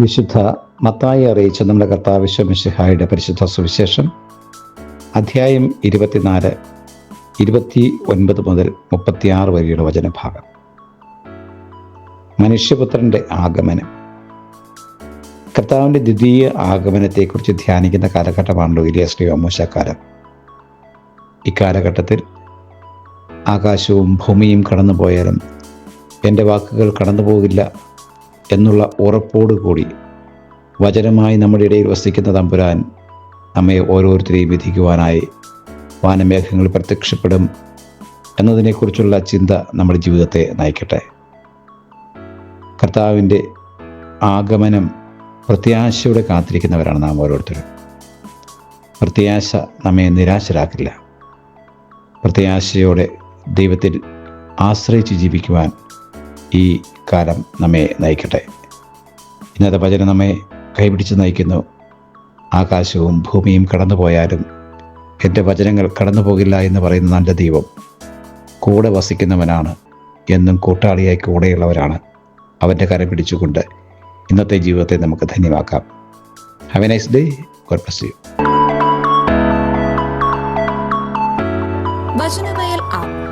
വിശുദ്ധ മത്തായി അറിയിച്ച നമ്മുടെ കർത്താവ് ശമിഷിഹായുടെ പരിശുദ്ധ സുവിശേഷം അധ്യായം ഇരുപത്തിനാല് ഇരുപത്തി ഒൻപത് മുതൽ മുപ്പത്തിയാറ് വരെയുള്ള വചനഭാഗം. മനുഷ്യപുത്രന്റെ ആഗമനം. കർത്താവിന്റെ ദ്വിതീയ ആഗമനത്തെക്കുറിച്ച് ധ്യാനിക്കുന്ന കാലഘട്ടമാണല്ലോ ഇലിയ ശ്രീ അമ്മൂശക്കാലം ഇക്കാലഘട്ടത്തിൽ ആകാശവും ഭൂമിയും കടന്നുപോയാലും എന്റെ വാക്കുകൾ കടന്നു പോകില്ല എന്നുള്ള ഉറപ്പോടുകൂടി വചനമായി നമ്മുടെ ഇടയിൽ വസിക്കുന്ന തമ്പുരാൻ നമ്മെ ഓരോരുത്തരെയും വിധിക്കുവാനായി വാനമേഘങ്ങൾ പ്രത്യക്ഷപ്പെടും എന്നതിനെക്കുറിച്ചുള്ള ചിന്ത നമ്മുടെ ജീവിതത്തെ നയിക്കട്ടെ. കർത്താവിന്റെ ആഗമനം പ്രത്യാശയോടെ കാത്തിരിക്കുന്നവരാണ് നാം ഓരോരുത്തരും. പ്രത്യാശ നമ്മെ നിരാശരാക്കില്ല. പ്രത്യാശയോടെ ദൈവത്തിൽ ആശ്രയിച്ച് ജീവിക്കുവാൻ ഈ കാലം നമ്മെ നയിക്കട്ടെ. ഇന്നത്തെ വചനം നമ്മെ കൈപിടിച്ച് നയിക്കുന്നു. ആകാശവും ഭൂമിയും കടന്നു പോയാലും എന്റെ വചനങ്ങൾ കടന്നു പോകില്ല എന്ന് പറയുന്ന നല്ല ദൈവം കൂടെ വസിക്കുന്നവനാണ്. എന്നും കൂട്ടാളിയായി കൂടെയുള്ളവരാണ്. അവന്റെ കരം പിടിച്ചുകൊണ്ട് ഇന്നത്തെ ജീവിതത്തെ നമുക്ക് ധന്യമാക്കാം. Have a nice day God bless you Vachanavayal app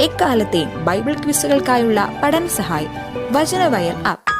എക്കാലത്തെയും ബൈബിൾ ക്വിസുകൾക്കായുള്ള പഠന സഹായി വചനവയൽ ആപ്പ്.